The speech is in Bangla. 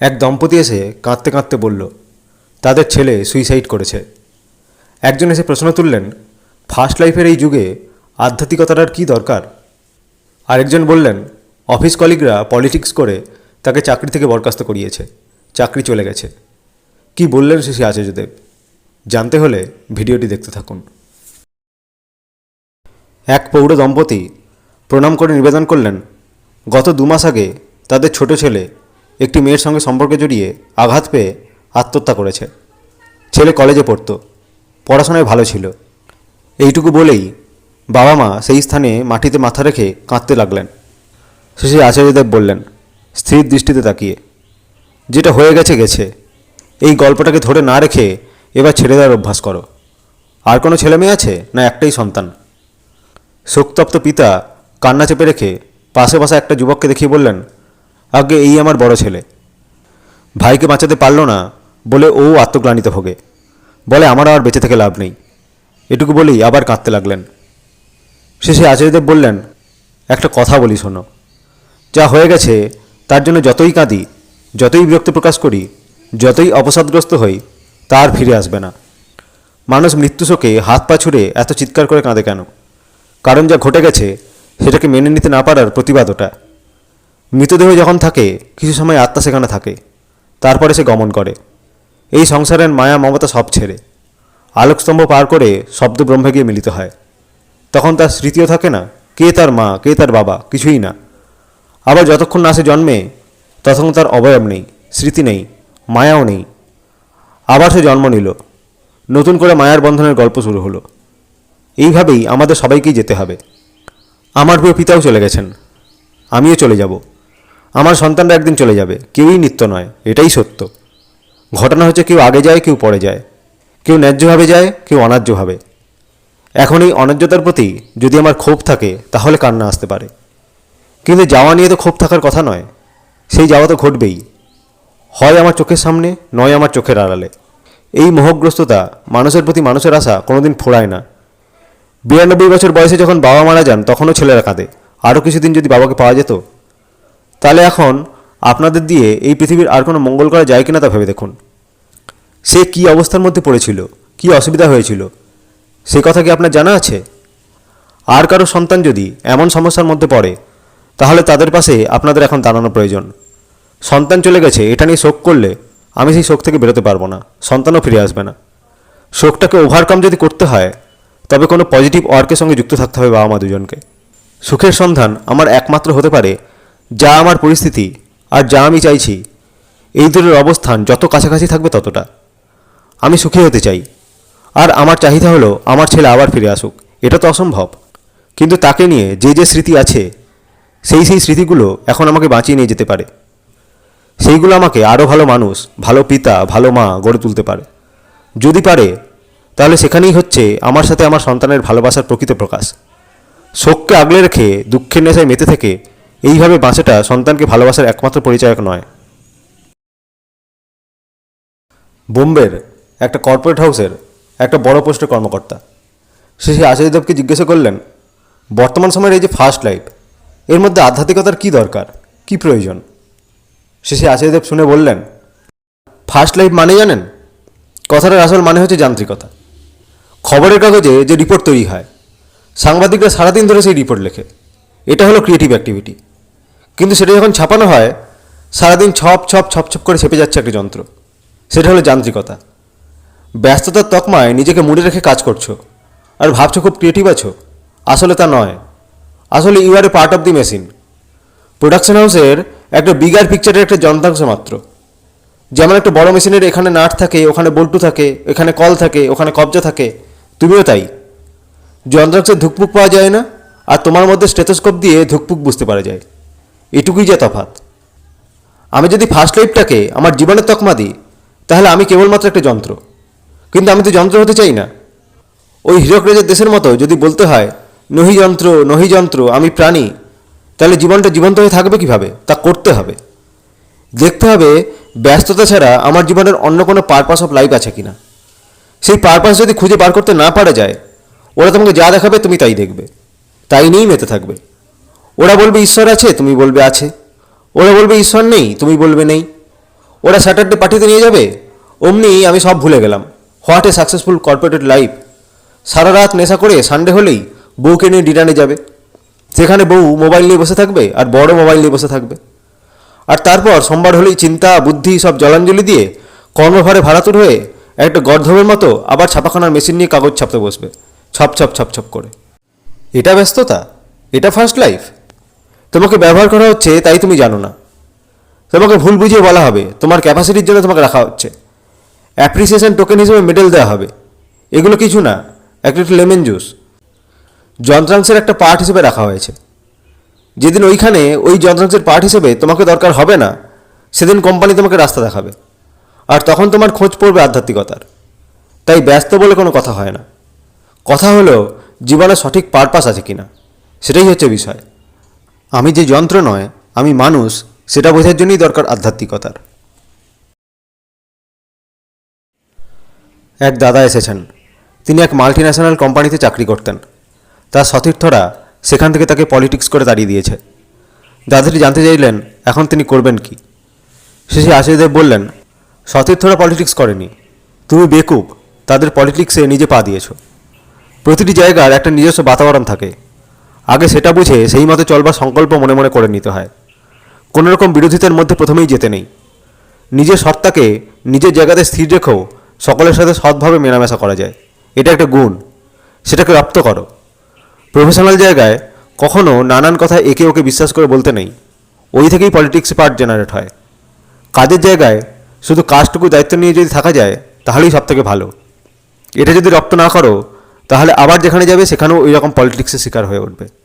এক দম্পতি এসে কাঁদতে কাঁদতে বলল, তাদের ছেলে সুইসাইড করেছে। একজন এসে প্রশ্ন তুললেন, ফার্স্ট লাইফের এই যুগে আধ্যাত্মিকতার আর কী দরকার? আরেকজন বললেন, অফিস কলিগরা পলিটিক্স করে তাকে চাকরি থেকে বরখাস্ত করিয়েছে, চাকরি চলে গেছে। কি বললেন শ্রী আচার্যদেব? জানতে হলে ভিডিওটি দেখতে থাকুন। এক পৌর দম্পতি প্রণাম করে নিবেদন করলেন, গত দু মাস আগে তাদের ছোট ছেলে একটি মেয়ের সঙ্গে সম্পর্কে জড়িয়ে আঘাত পেয়ে আত্মহত্যা করেছে। ছেলে কলেজে পড়তো, পড়াশোনায় ভালো ছিল। এইটুকু বলেই বাবা মা সেই স্থানে মাটিতে মাথা রেখে কাঁদতে লাগলেন। শেষে আচার্যদেব বললেন, স্থির দৃষ্টিতে তাকিয়ে। যেটা হয়ে গেছে গেছে। এই গল্পটাকে ধরে না রেখে এবার ছেড়ে দেওয়ার অভ্যাস করো। আর কোনো ছেলে মেয়ে আছে না একটাই সন্তান? শোকতপ্ত পিতা কান্না চেপে রেখে পাশে বসা একটা যুবককে দেখিয়ে বললেন আগে এই আমার বড় ছেলে। ভাইকে বাঁচাতে পারল না বলে ও আত্মগ্লানিতে ভোগে। বলে, আমার আর বেঁচে থেকে লাভ নেই। এটুকু বলেই আবার কাঁদতে লাগলেন। শেষে আচার্যদেব বললেন, একটা কথা বলি শোনো। যা হয়ে গেছে, তার জন্য যতই কাঁদি, যতই বিরক্ত প্রকাশ করি, যতই অবসাদগ্রস্ত হই, তার ফিরে আসবে না। মানুষ মৃত্যু শোকে হাত পা ছুড়ে এত চিৎকার করে কাঁদে কেন? কারণ যা ঘটে গেছে, সেটাকে মেনে নিতে না পারার প্রতিবাদ ওটা। মৃতদেহ যখন থাকে, কিছু সময় আত্মা সেখানে থাকে। তারপরে সে গমন করে। এই সংসারের মায়া মমতা সব ছেড়ে। আলোকস্তম্ভ পার করে শব্দ ব্রহ্মে গিয়ে মিলিত হয়। তখন তার স্মৃতিও থাকে না, কে তার মা, কে তার বাবা, কিছুই না। আবার যতক্ষণ না সে জন্মে, ততক্ষণ তার অবয়ব নেই, স্মৃতি নেই, মায়াও নেই। আবার সে জন্ম নিল। নতুন করে মায়ার বন্ধনের গল্প শুরু হলো। এইভাবেই আমাদের সবাইকেই যেতে হবে। আমার প্রিয় পিতাও চলে গেছেন। আমিও চলে যাব। আমার সন্তানরা একদিন চলে যাবে। কেউই নিত্য নয়, এটাই সত্য। ঘটনা হচ্ছে কেউ আগে যায়, কেউ পরে যায়। কেউ ন্যায্যভাবে যায়, কেউ অন্যায্যভাবে। এখন এই অন্যায্যতার প্রতি যদি আমার ক্ষোভ থাকে, তাহলে কান্না আসতে পারে। কিন্তু যাওয়া নিয়ে তো ক্ষোভ থাকার কথা নয়, সেই যাওয়া তো ঘটবেই। হয় আমার চোখের সামনে, নয় আমার চোখের আড়ালে। এই মোহগ্রস্ততা মানুষের প্রতি মানুষের আশা কোনোদিন ফোড়ায় না। বিরানব্বই বছর বয়সে যখন বাবা মারা যান, তখনও ছেলেরা কাঁদে। আরও কিছুদিন যদি বাবাকে পাওয়া যেত তাহলে এখন আপনাদের দিয়ে এই পৃথিবীর আর কোনো মঙ্গল করা যায় কিনা তা ভেবে দেখুন। সে কি অবস্থার মধ্যে পড়েছিল? কি অসুবিধা হয়েছিল? সে কথা কি আপনার জানা আছে? আর কারও সন্তান যদি এমন সমস্যার মধ্যে পড়ে, তাহলে তাদের পাশে আপনাদের এখন দাঁড়ানো প্রয়োজন। সন্তান চলে গেছে, এটা নিয়ে শোক করলে আমি সেই শোক থেকে বেরোতে পারব না, সন্তানও ফিরে আসবে না। শোকটাকে ওভারকাম যদি করতে হয়, তবে কোনো পজিটিভ ওয়ার্কের সঙ্গে যুক্ত থাকতে হবে বাবা মা দুজনকে। সুখের সন্ধান আমার একমাত্র হতে পারে যা আমার পরিস্থিতি আর যা আমি চাইছি, এই দুটোর অবস্থান যত কাছাকাছি থাকবে ততটা। আমি সুখী হতে চাই। আর আমার চাহিদা হলো আমার ছেলে আবার ফিরে আসুক। এটা তো অসম্ভব। কিন্তু তাকে নিয়ে যে যে স্মৃতি আছে, সেই সেই স্মৃতিগুলো এখন আমাকে বাঁচিয়ে নিয়ে যেতে পারে। সেইগুলো আমাকে আরও ভালো মানুষ, ভালো পিতা, ভালো মা গড়ে তুলতে পারে। যদি পারে, তাহলে সেখানেই হচ্ছে আমার সাথে আমার সন্তানের ভালোবাসার প্রকৃত প্রকাশ। শোককে আগলে রেখে দুঃখের নেশায় মেতে থেকে এইভাবে বাঁচাটা সন্তানকে ভালোবাসার একমাত্র পরিচায়ক নয়। বোম্বের একটা কর্পোরেট হাউসের একটা বড় পোস্টের কর্মকর্তা। সে সেই আচার্যদেবকে জিজ্ঞাসা করলেন, বর্তমান সময়ের এই যে ফার্স্ট লাইফ এর মধ্যে আধ্যাত্মিকতার কী দরকার? কী প্রয়োজন? শেষে আচার্যদেব শুনে বললেন ফার্স্ট লাইফ মানে জানেন? কথাটার আসল মানে হচ্ছে যান্ত্রিকতা। খবরের কাগজে যে রিপোর্ট তৈরি হয়, সাংবাদিকরা সারাদিন ধরে সেই রিপোর্ট লেখে। এটা হলো ক্রিয়েটিভ অ্যাক্টিভিটি কিন্তু সেটা যখন ছাপানো হয়, সারাদিন ছপ ছপ ছপ ছপ করে ছেপে যাচ্ছে একটা যন্ত্র। সেটা হলো যান্ত্রিকতা। ব্যস্ততার তকমায় নিজেকে মুড়ে রেখে কাজ করছ আর ভাবছ খুব ক্রিয়েটিভ আছো। আসলে তা নয়। আসলে you are a part of the machine production হাউসের একটা বিগার পিকচারের একটা যন্ত্রাংশ মাত্র। যেমন একটা বড় মেশিনের এখানে নাট থাকে, ওখানে বল্টু থাকে, এখানে কল থাকে, ওখানে কবজা থাকে, তুমিও তাই। যন্ত্রাংশে ধুকপুক পাওয়া যায় না আর তোমার মধ্যে স্টেথোস্কোপ দিয়ে ধুকপুক বুঝতে পারা যায়। এটুকুই যে তফাৎ। আমি যদি ফার্স্ট লাইফটাকে আমার জীবনের তকমা দিই, তাহলে আমি কেবলমাত্র একটা যন্ত্র। কিন্তু আমি তো যন্ত্র হতে চাই না। ওই হীরক রেজের দেশের মতো যদি বলতে হয়, নহি যন্ত্র নহি যন্ত্র, আমি প্রাণী তাহলে জীবনটা জীবন্ত হয়ে থাকবে কীভাবে? তা করতে হবে। দেখতে হবে, ব্যস্ততা ছাড়া আমার জীবনের অন্য কোনো পারপাস অফ লাইফ আছে কিনা। সেই পারপাস যদি খুঁজে বার করতে না পারা যায়, ওরা তোমাকে যা দেখাবে তুমি তাই দেখবে। তাই নিয়েই মেতে থাকবে। ওরা বলবে ঈশ্বর আছে, তুমি বলবে আছে। ওরা বলবে ঈশ্বর নেই, তুমি বলবে নেই। ওরা স্যাটারডে পার্টিতে নিয়ে যাবে। অমনি আমি সব ভুলে গেলাম। What a successful corporated life সারা রাত নেশা করে সানডে হলেই বউকে নিয়ে ডিনারে যাবে। সেখানে বউ মোবাইল নিয়ে বসে থাকবে আর বড় মোবাইল নিয়ে বসে থাকবে। আর তারপর সোমবার হলেই চিন্তা, বুদ্ধি সব জলাঞ্জলি দিয়ে কর্মভারে ভাড়াতুর হয়ে একটা গর্ধবের মতো আবার ছাপাখানার মেশিন নিয়ে কাগজ ছাপতে বসবে। ছপ ছপ ছপ ছপ করে। এটা ব্যস্ততা? এটা ফার্স্ট লাইফ তোমাকে ব্যবহার করা হচ্ছে তাই তুমি জানো না। তোমাকে ভুল বুঝিয়ে বলা হবে। তোমার ক্যাপাসিটির জন্য তোমাকে রাখা হচ্ছে। অ্যাপ্রিসিয়েশন টোকেন হিসেবে মেডেল দেওয়া হবে। এগুলো কিছু না একটা লেমন জুস। যন্ত্রাংশের একটা পার্ট হিসেবে রাখা হয়েছে। যেদিন ওইখানে ওই যন্ত্রাংশের পার্ট হিসেবে তোমাকে দরকার হবে না, সেদিন কোম্পানি তোমাকে রাস্তা দেখাবে। আর তখন তোমার খোঁজ পড়বে আধ্যাত্মিকতার। তাই ব্যস্ত বলে কোনো কথা হয় না। কথা হলো, জীবনে সঠিক পারপাস আছে কিনা? সেটাই হচ্ছে বিষয়। আমি যে যন্ত্র নয়, আমি মানুষ, সেটা বোঝার জন্যই দরকার আধ্যাত্মিকতার। এক দাদা এসেছেন। তিনি এক মাল্টি ন্যাশনাল কোম্পানিতে চাকরি করতেন। তার সতীর্থরা সেখান থেকে তাকে পলিটিক্স করে তাড়িয়ে দিয়েছে। দাদাটি জানতে চাইলেন, এখন তিনি করবেন কি? শেষে আশিদেব বললেন, সতীর্থরা পলিটিক্স করেনি। তুমি বেকুব, তাদের পলিটিক্সে নিজে পা দিয়েছ। প্রতিটি জায়গার একটা নিজস্ব বাতাবরণ থাকে। আগে সেটা বুঝে সেই মতো চলবার সংকল্প মনে মনে করে নিতে হয়। কোনো রকম বিরোধিতার মধ্যে প্রথমেই যেতে নেই। নিজের সত্তাকে নিজের জায়গাতে স্থির রেখেও সকলের সাথে সৎভাবে মেলামেশা করা যায়। এটা একটা গুণ। সেটাকে রপ্ত করো। প্রফেশনাল জায়গায় কখনো নানান কথা একে ওকে বিশ্বাস করে বলতে নেই। ওই থেকেই পলিটিক্স পার্ট জেনারেট হয়। কাজের জায়গায় শুধু কাজটুকু দায়িত্ব নিয়ে যদি থাকা যায়, তাহলেই সব থেকে ভালো। এটা যদি রপ্ত না করো, তাহলে আবার যেখানে যাবে, সেখানেও ওই রকম পলিটিক্সের শিকার হয়ে উঠবে।